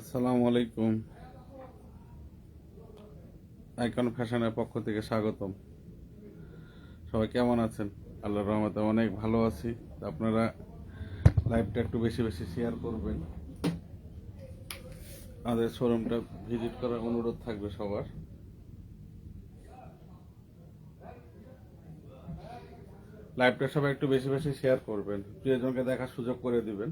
আসসালামু আলাইকুম। আইকন ফ্যাশনের পক্ষ থেকে স্বাগতম। সবাই কেমন আছেন? আল্লাহর রহমতে অনেক ভালো আছি। আপনারা লাইভটা একটু বেশি বেশি শেয়ার করবেন। আমাদের শোরুমটা ভিজিট করার অনুরোধ থাকবে সবার। লাইভটা সবাই একটু বেশি বেশি শেয়ার করবেন। প্রিয়জনকে দেখার সুযোগ করে দিবেন।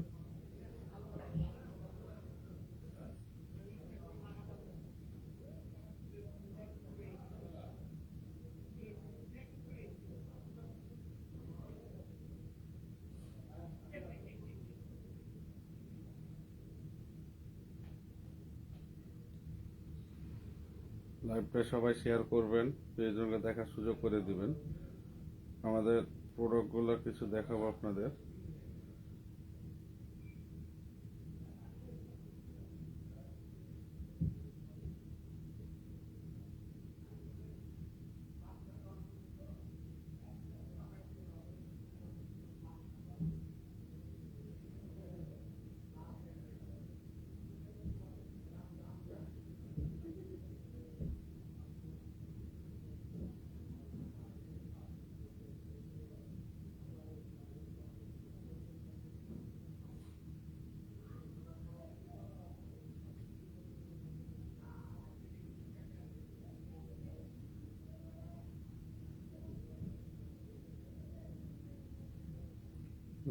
লাইভটা সবাই শেয়ার করবেন প্রিয়জনকে দেখার সুযোগ করে দিবেন। আমাদের প্রোডাক্টগুলো কিছু দেখাবো আপনাদের।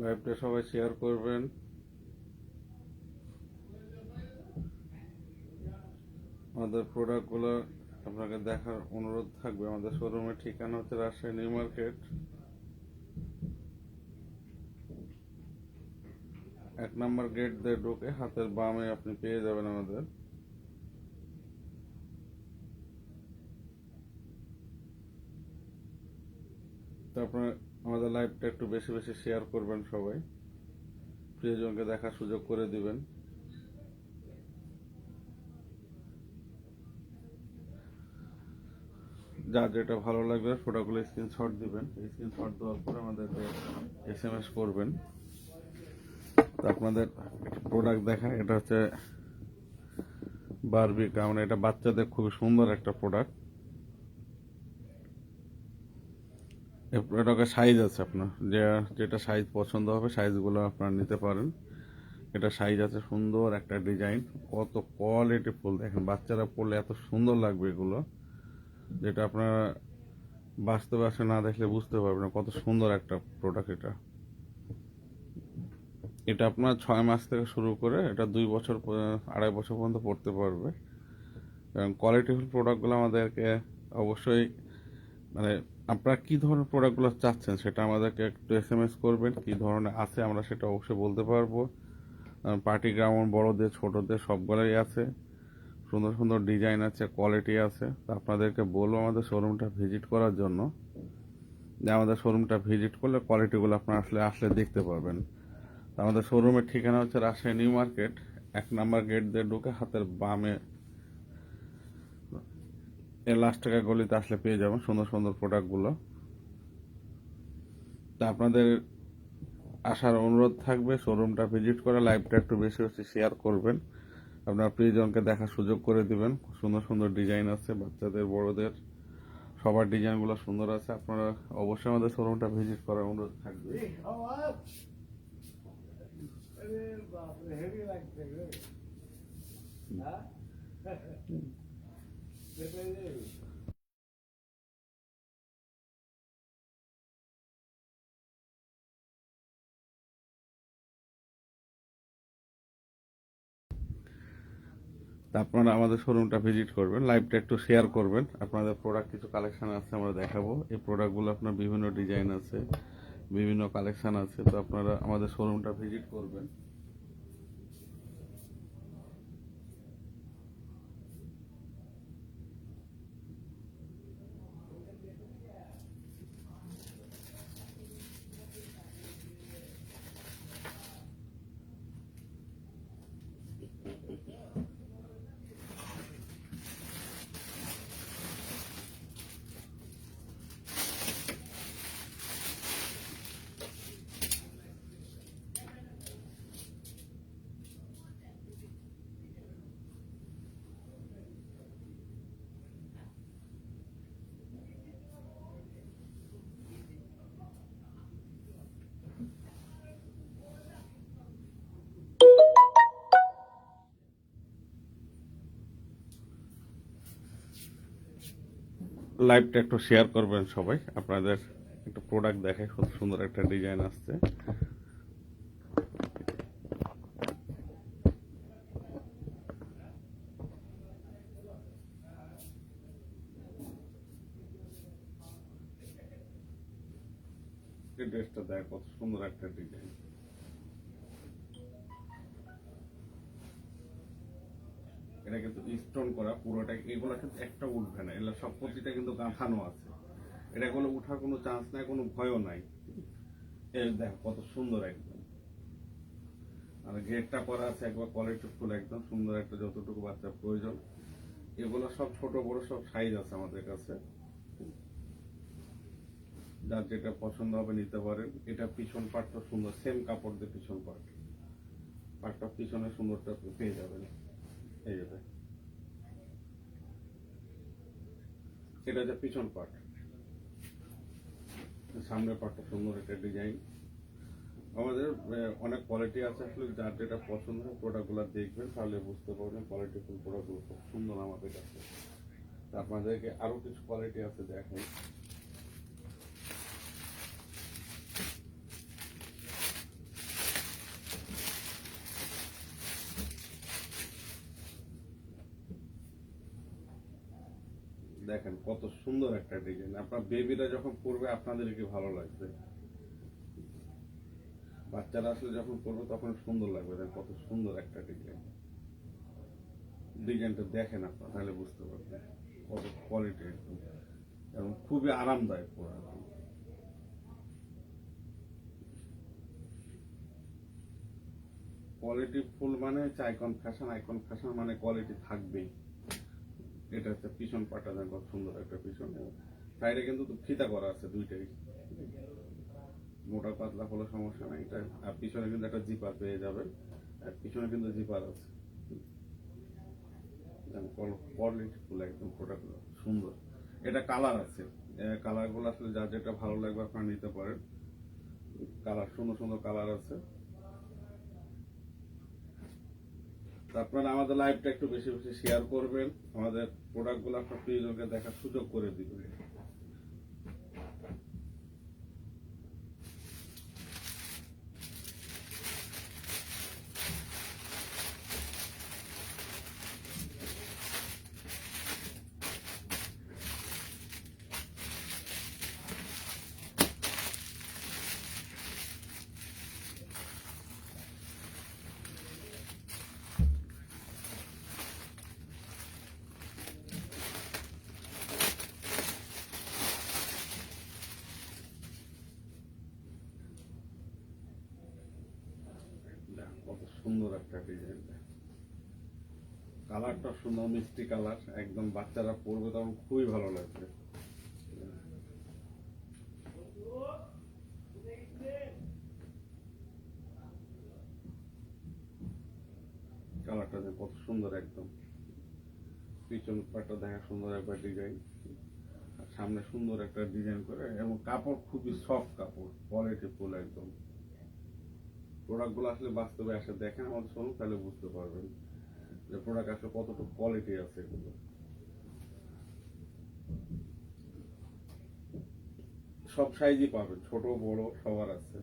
লাইভটা সবাই শেয়ার করবেন। আমাদের প্রোডাক্টগুলো আপনাকে দেখার অনুরোধ থাকবে। আমাদের শোরুমের ঠিকানা হচ্ছে রাজশাহী নিউ মার্কেট। এক নম্বর গেট দিয়ে ঢুকে হাতের বামে আপনি পেয়ে যাবেন আমাদের। আপনার আমাদের লাইভটা একটু বেশি বেশি শেয়ার করবেন সবাই। প্রিয়জনকে দেখার সুযোগ করে দিবেন। যার যেটা ভালো লাগবে, ফটোগুলো স্ক্রিনশট দিবেন। স্ক্রিনশট দেওয়ার পরে আমাদেরকে এস এম এস করবেন। তো আপনাদের প্রোডাক্ট দেখা, এটা হচ্ছে বারবি কারণ এটা বাচ্চাদের খুবই সুন্দর একটা প্রোডাক্ট এটাকে সাইজ আছে আপনার। যে, যেটা সাইজ পছন্দ হবে সাইজগুলো আপনারা নিতে পারেন। এটা সাইজ আছে সুন্দর একটা ডিজাইন কত কোয়ালিটি ফুল দেখেন। বাচ্চারা পড়লে এত সুন্দর লাগবে এগুলো। যেটা আপনারা বাস্তবে আসে না দেখলে বুঝতে পারবেন কত সুন্দর একটা প্রোডাক্ট এটা। এটা আপনার ছয় মাস থেকে শুরু করে এটা দুই বছর আড়াই বছর পর্যন্ত পড়তে পারবে। এবং কোয়ালিটিফুল প্রোডাক্টগুলো আমাদেরকে অবশ্যই মানে আপনারা কী ধরনের প্রোডাক্টগুলো চাচ্ছেন সেটা আমাদেরকে একটু এস এম এস করবেন, কী ধরনের আছে আমরা সেটা অবশ্যই বলতে পারব। পার্টি গ্রাউন্ড বড়দের, ছোটদের সবগুলোই আছে, সুন্দর সুন্দর ডিজাইন আছে কোয়ালিটি আছে। তো আপনাদেরকে বলব আমাদের শোরুমটা ভিজিট করার জন্য। যে আমাদের শোরুমটা ভিজিট করলে কোয়ালিটিগুলো আপনারা আসলে আসলে দেখতে পারবেন। আমাদের শোরুমের ঠিকানা হচ্ছে রাজশাহী নিউ মার্কেট, এক নাম্বার গেট দিয়ে ঢুকে হাতের বামে এর লাস্ট টাকা গলিতে আসলে পেয়ে যাবেন সুন্দর সুন্দর প্রোডাক্টগুলো তা আপনাদের আসার অনুরোধ থাকবে শোরুমটা ভিজিট করে লাইভটা একটু বেশি বেশি শেয়ার করবেন। আপনার প্রিয়জনকে দেখার সুযোগ করে দিবেন। সুন্দর সুন্দর ডিজাইন আছে, বাচ্চাদের, বড়দের, সবার ডিজাইনগুলো সুন্দর আছে। আপনারা অবশ্যই আমাদের শোরুমটা ভিজিট করার অনুরোধ থাকবে। হেভি লাগছে আপনারা আমাদের শোরুমটা ভিজিট করবেন লাইভটা একটু শেয়ার করবেন। আপনাদের প্রোডাক্ট কিছু কালেকশন আছে, আমরা দেখাবো। এই প্রোডাক্টগুলো আপনার বিভিন্ন ডিজাইন আছে, বিভিন্ন কালেকশন আছে, তো আপনারা আমাদের শোরুমটা ভিজিট করবেন। লাইভটা একটু শেয়ার করবেন সবাই। আপনাদের একটু প্রোডাক্ট দেখে খুব সুন্দর একটা ডিজাইন আসছে। ড্রেসটা দেখ, কত সুন্দর একটা ডিজাইন এটা কিন্তু স্টোন করা, পুরোটা এগুলো কিন্তু একটা উঠবে না। এগুলো সব প্রতিটা কিন্তু গাঁথানো আছে। এটা কোনো উঠার কোনো চান্স নাই, কোনো ভয়ও নাই। এই দেখ কত সুন্দর একদম। আর গেটটা করা আছে একবার কোয়ালিটি ফুল একদম, সুন্দর একটা যতটুকু বাচ্চার প্রয়োজন। এগুলো সব ছোট, বড়, সব সাইজ আছে আমাদের কাছে। যার যেটা পছন্দ হবে নিতে পারেন। এটা পিছন পাটটা সুন্দর সেম কাপড় দিয়ে পিছন পাট। পাটটা পিছনে সুন্দরটা পেয়ে যাবেন। এই যে দেখ। এটা হচ্ছে পিছন পাট সামনের পাটটা সুন্দর একটা ডিজাইন আমাদের অনেক কোয়ালিটি আছে আসলে, যার যেটা পছন্দ হয় প্রোডাক্টগুলো দেখবেন, তাহলে বুঝতে পারবেন কোয়ালিটি ফুল প্রোডাক্টগুলো খুব সুন্দর আমাদের কাছে। আপনাদেরকে আরও কিছু কোয়ালিটি আছে দেখাই। দেখেন, কত সুন্দর একটা ডিজাইন আপনার বেবিরা যখন পড়বে আপনাদেরকে ভালো লাগবে? বাচ্চারা আসলে যখন পড়বে তখন সুন্দর লাগবে। দেখেন, কত সুন্দর একটা ডিজাইন ডিজাইনটা দেখেন আপনার, তাহলে বুঝতে পারবেন কত কোয়ালিটি একদম। এবং খুবই আরামদায়ক পরা কোয়ালিটি ফুল মানে হচ্ছে আইকন ফ্যাশন আইকন ফ্যাশন মানে কোয়ালিটি থাকবেই। এটা হচ্ছে পিছন পাটা কত সুন্দর একটা পিছন। সাইডে কিন্তু ফিতা করা আছে দুইটাই। মোটা পাতলা হলে সমস্যা নাই। এটা, আর পিছনে কিন্তু একটা জিপার পেয়ে যাবে আর পিছনে কিন্তু জিপার আছে। একদম সুন্দর। এটা কালার আছে। কালারগুলো আসলে যার যেটা ভালো লাগবে আপনারা নিতে পারেন। কালার সুন্দর সুন্দর কালার আছে তো আপনারা আমাদের লাইভটা একটু বেশি বেশি শেয়ার করবেন। আমাদের প্রোডাক্টগুলো আপনার প্রিয়জনকে দেখার সুযোগ করে দিবেন দেখ, কত সুন্দর একটা ডিজাইন কালারটা সুন্দর, মিষ্টি কালার একদম বাচ্চারা পরবে তখন খুবই ভালো লাগবে। কালারটা কত সুন্দর একদম। পিছন পাটটা দেখা সুন্দর একবার ডিজাইন আর সামনে সুন্দর একটা ডিজাইন করে, এবং কাপড় খুবই সফট কাপড় কোয়ালিটি ফুল একদম। প্রোডাক্টগুলো আসলে বাস্তবে আসে দেখেন আমাদের শুনুন তাহলে বুঝতে পারবেন যে প্রোডাক্ট আসলে কতটুকু কোয়ালিটি আছে এগুলো। সব সাইজই পাবেন, ছোট, বড়, সবার আছে।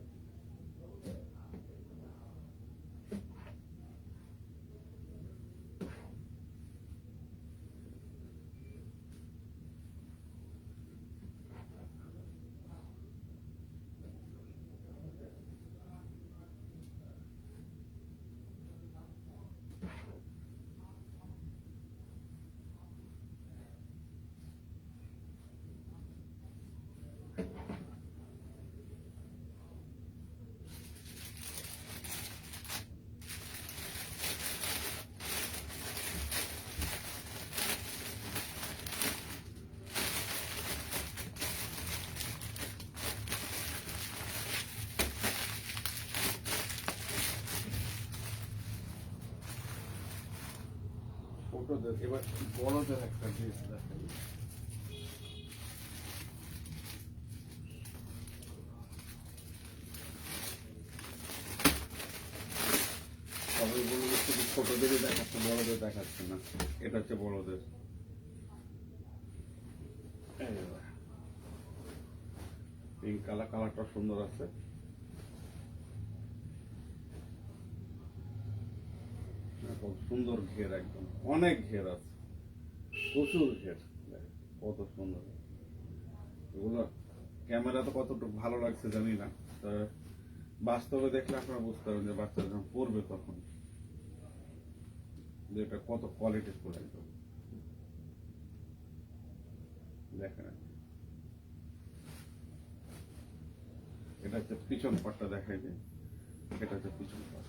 ছোটদের এবার বড়দের একটা ড্রেস দেখাই ছোটদেরই দেখাচ্ছে, বড়দের দেখাচ্ছে না। এটা হচ্ছে বড়দের। পিঙ্ক কালার কালারটা সুন্দর আছে। খুব সুন্দর ঘের একদম। অনেক ঘের আছে। প্রচুর ঘের। কত সুন্দর। এগুলো ক্যামেরা তো কতটুকু ভালো লাগছে জানি না। তবে বাস্তবে দেখলে আপনারা বুঝতে পারবেন যে বাচ্চা যখন পড়বে তখন যে এটা কত কোয়ালিটির একদম। দেখেন এটা হচ্ছে পিছন পাটটা দেখাই যে এটা হচ্ছে পিছন পাট।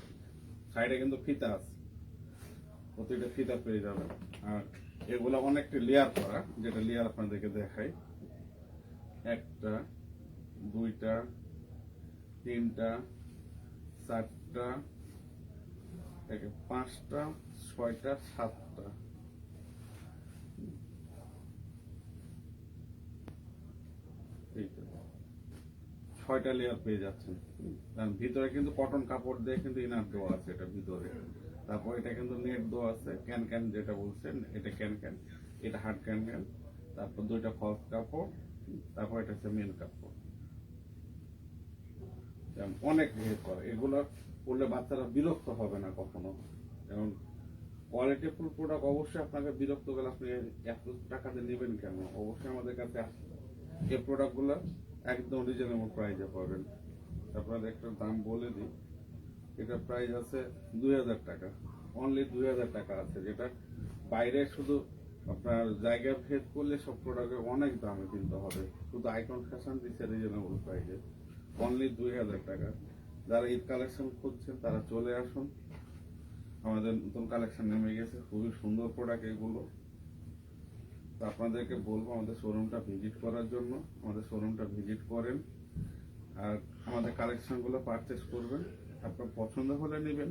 সাইডে কিন্তু ফিতা আছে। প্রতিটা ফিতা পেয়ে যাবেন আর এগুলো অনেকটা লেয়ার করা, যেটা লেয়ার আপনাদেরকে দেখাই। একটা, দুইটা, তিনটা, চারটা পাঁচটা, ছয়টা, সাতটা। ছয়টা লেয়ার পেয়ে যাচ্ছেন। কারণ ভিতরে কিন্তু কটন কাপড় দিয়ে কিন্তু ইনার দেওয়া আছে এটা ভিতরে। তারপর এটা কিন্তু নেট দো আছে ক্যান ক্যান যেটা বলছেন, এটা ক্যান ক্যান এটা হার্ড ক্যান ক্যান তারপর দুইটা ফলস কাপড়, তারপর এটা হচ্ছে মেন কাপড়। অনেক ভেদ করে, এগুলো করলে বাচ্চারা বিরক্ত হবে না কখনো। যেমন কোয়ালিটি ফুল প্রোডাক্ট অবশ্যই আপনাকে বিরক্ত গেলে আপনি এত টাকাতে নেবেন কেন? অবশ্যই আমাদের কাছে আসবে এই প্রোডাক্টগুলো একদম রিজনেবল প্রাইসে পাবেন। আপনাদের একটা দাম বলে দিই এটা প্রাইস আছে দুই হাজার টাকা। অনলি দুই হাজার টাকা আছে যেটা। বাইরে শুধু আপনার জায়গা ভেদ করলে সব প্রোডাক্টের অনেক দামে কিনতে হবে। শুধু আইকন ফ্যাশন দিচ্ছে রিজনেবল প্রাইসে অনলি দুই হাজার টাকা। যারা ঈদ কালেকশন খুঁজছেন, তারা চলে আসুন। আমাদের নতুন কালেকশন নেমে গেছে। খুবই সুন্দর প্রোডাক্ট এগুলো। তো আপনাদেরকে বলব, আমাদের শোরুমটা ভিজিট করার জন্য। আমাদের শোরুমটা ভিজিট করেন। আর আমাদের কালেকশনগুলো পারচেস করবেন। আপনার পছন্দ হলে নেবেন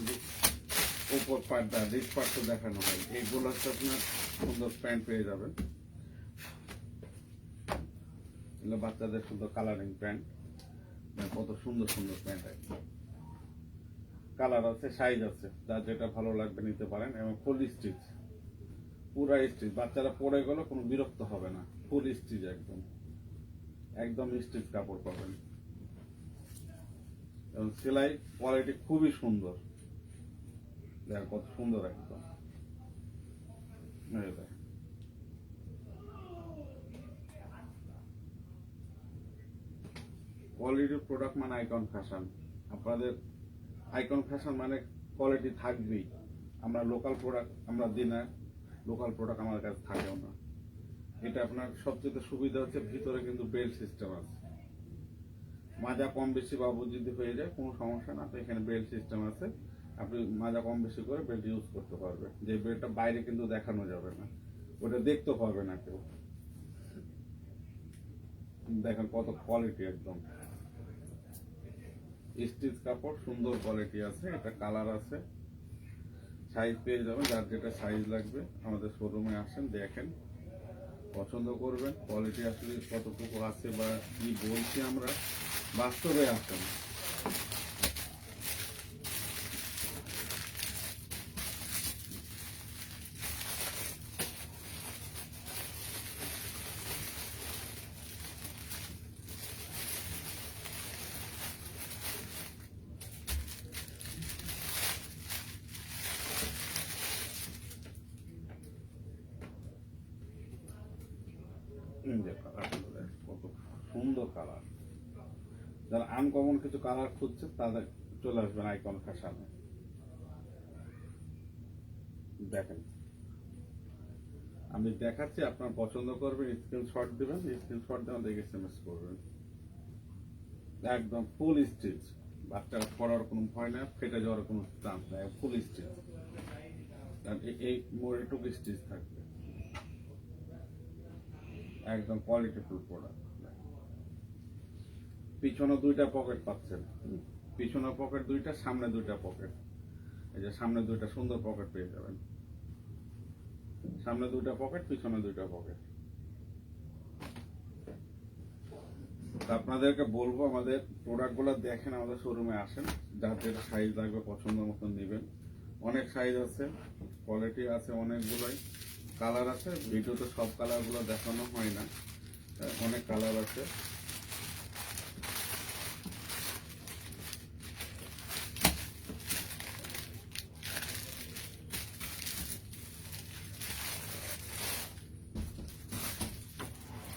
শুধু উপর পাটটা ডিস পাটটা দেখানো হয়। এইগুলো হচ্ছে আপনার সুন্দর প্যান্ট পেয়ে যাবেন। বাচ্চাদের সুন্দর কালারিং প্যান্ট কত সুন্দর সুন্দর প্যান্ট একদম কালার আছে সাইজ আছে। যার যেটা ভালো লাগবে নিতে পারেন। এবং ফুল স্টিচ পুরা স্টিচ বাচ্চারা পরে গেলে কোনো বিরক্ত হবে না। ফুল স্টিচ একদম। একদম স্টিচ কাপড় পাবেন। এবং সেলাই কোয়ালিটি খুবই সুন্দর। দেখ কত সুন্দর একদম। কোয়ালিটির প্রোডাক্ট মানে আইকন ফ্যাশন আপনাদের আইকন ফ্যাশন মানে কোয়ালিটি থাকবেই। আমরা লোকাল প্রোডাক্ট আমরা দিই না লোকাল প্রোডাক্ট আমাদের কাছে থাকেও না। এটা আপনার সবচেয়ে সুবিধা হচ্ছে ভিতরে কিন্তু বেল্ট সিস্টেম আছে। মাজা কম বেশি বাবু যদি হয়ে যায়, কোনো সমস্যা না। তো এখানে বেল্ট সিস্টেম আছে। আপনি মাজা কম বেশি করে বেল্ট ইউজ করতে পারবেন যে বেল্টটা বাইরে কিন্তু দেখানো যাবে না। ওটা দেখতে পারবে না কেউ। দেখেন কত কোয়ালিটি একদম। স্টিচ কাপড়, সুন্দর কোয়ালিটি আছে, এটা কালার আছে। সাইজ পেয়ে যাবেন, যার যেটা সাইজ লাগবে। আমাদের শোরুমে আসেন, দেখেন। পছন্দ করবেন কোয়ালিটি আসলে কতটুকু আছে বা কি বলছি আমরা? বাস্তবে আসেন এই যে কালারগুলো দেখেন, কত সুন্দর কালার যারা আনকমন কিছু কালার খুঁজছে, তাদের চলে আসবেন আইকন ফ্যাশনে দেখেন। আমি দেখাচ্ছি, আপনার পছন্দ করবেন স্ক্রিনশট দিবেন স্ক্রিনশট দিয়ে আমাদের এসএমএস করবেন। একদম ফুল স্টিচ বাচ্চারা পড়ার কোনো ভয় না ফেটে যাওয়ার কোনো চান্স নাই ফুল স্টিচ এই মোড়েটুকু স্টিচ থাকবে। একদম কোয়ালিটিফুল প্রোডাক্ট পিছনে দুইটা পকেট পাচ্ছেন। পিছনে পকেট দুইটা সামনে দুইটা পকেট এই যে সামনে দুইটা সুন্দর পকেট পেয়ে যাবেন। সামনে দুইটা পকেট পিছনে দুইটা পকেট তা আপনাদেরকে বলব আমাদের প্রোডাক্টগুলো দেখেন আমাদের শোরুমে আসেন। যেটা সাইজ লাগবে পছন্দ মতন নেবেন। অনেক সাইজ আছে কোয়ালিটি আছে অনেকগুলোই। কালার আছে ভিডিওতে সব কালারগুলো দেখানো হয় না। অনেক কালার আছে।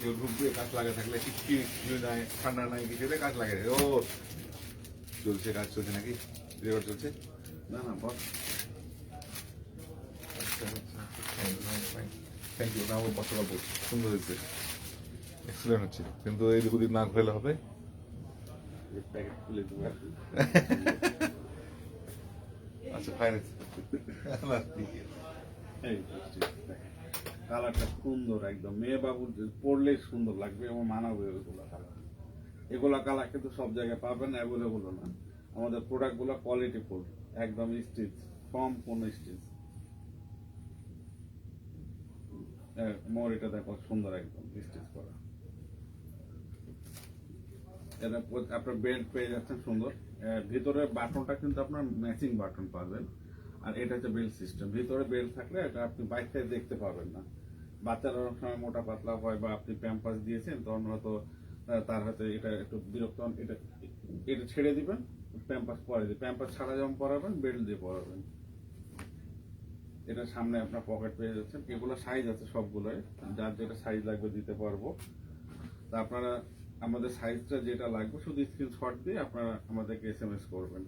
কেউ ঢুক দিয়ে কাজ লাগে থাকলে কি কি কিছু নাই ঠান্ডা নাই কিছু নেই, কাজ লাগে ও চলছে কাজ চলছে নাকি? রেকর্ড চলছে? না না বস। থ্যাংক ইউ না আমার কষ্ট গল্প সুন্দর হয়েছে। এক্সেলেন্ট হচ্ছে। কিন্তু এই দুদিন না ঘুরলে হবে? প্যাকেট খুলে দেবো আচ্ছা ফাইন এই কালারটা সুন্দর একদম। মেয়ে বাবুর যে পরলেই সুন্দর লাগবে, এবং মানাবে এগুলো কালার। এগুলা কালার কিন্তু সব জায়গায় পাবেন অ্যাভেলেবল না। আমাদের প্রোডাক্টগুলো কোয়ালিটি ফুল একদম স্টিচ সম্পূর্ণ স্টিচ মোর দেখো সুন্দর একদম স্টিচ করা। আপনার বেল্ট পেয়ে যাচ্ছেন সুন্দর। ভিতরে বাটনটা কিন্তু আপনার ম্যাচিং বাটন পাবেন। আর এটা হচ্ছে বেল্ট সিস্টেম ভিতরে বেল্ট থাকলে এটা আপনি বাইক থেকে দেখতে পাবেন না। বাচ্চারা অনেক সময় মোটা পাতলা হয় বা আপনি প্যাম্পাস দিয়েছেন, তখন হয়তো তার হয়তো এটা একটু বিরক্ত এটা এটা ছেড়ে দিবেন প্যাম্পাস পরে দিবেন। প্যাম্পাস ছাড়া যেমন পরাবেন, বেল্ট দিয়ে পরাবেন। এটা সামনে আপনার পকেট পেয়ে যাচ্ছেন। এগুলো সাইজ আছে সবগুলোই। যার যেটা সাইজ লাগবে দিতে পারব। তা আপনারা, আমাদের সাইজটা যেটা লাগবে, শুধু স্ক্রিনশট দিয়ে আপনারা আমাদেরকে এস এম এস করবেন।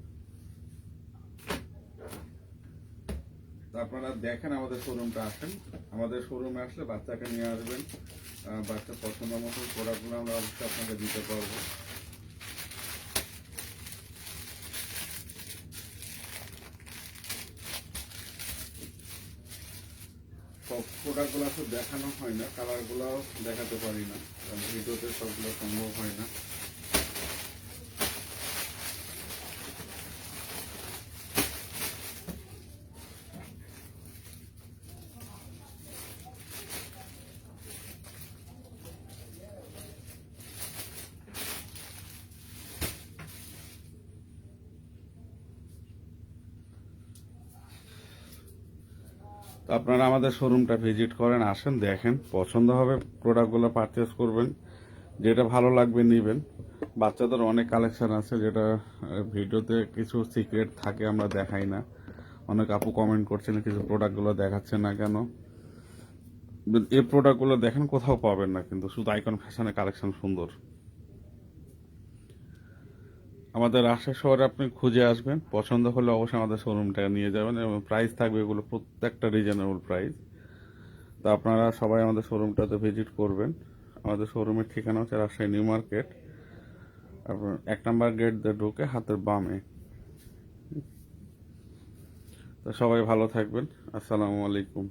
আপনারা দেখেন আমাদের শোরুমটা আসেন। আমাদের শোরুমে আসলে বাচ্চাকে নিয়ে আসবেন। আহ, বাচ্চার পছন্দ মতন প্রোডাক্টগুলো আমরা অবশ্যই আপনাকে দিতে পারব। সব প্রোডাক্টগুলো আসলে দেখানো হয় না কালারগুলো দেখাতে পারি না। ভিডিওতে সবগুলো সম্ভব হয় না। আপনারা আমাদের শোরুমটা ভিজিট করেন, আসেন, দেখেন। পছন্দ হবে প্রোডাক্টগুলো পারচেস করবেন। যেটা ভালো লাগবে, নেবেন। বাচ্চাদের অনেক কালেকশান আছে যেটা ভিডিওতে কিছু সিক্রেট থাকে, আমরা দেখাই না। অনেক আপু কমেন্ট করছেন কিছু প্রোডাক্টগুলো দেখাচ্ছে না কেন? এই প্রোডাক্টগুলো দেখেন, কোথাও পাবেন না কিন্তু। শুধু আইকন ফ্যাশনের কালেকশন সুন্দর। আমাদের রাজশাহী শহরে আপনি খুঁজে আসবেন। পছন্দ হলে অবশ্যই আমাদের শোরুমটা নিয়ে যাবেন এবং প্রাইস থাকবে এগুলো প্রত্যেকটা রিজনেবল প্রাইস তো আপনারা সবাই আমাদের শোরুমটাতে ভিজিট করবেন। আমাদের শোরুমের ঠিকানা হচ্ছে রাজশাহী নিউ মার্কেট। আপনার এক নম্বর গেট দিয়ে ঢুকে হাতের বামে। তো সবাই ভালো থাকবেন। আসসালামু আলাইকুম।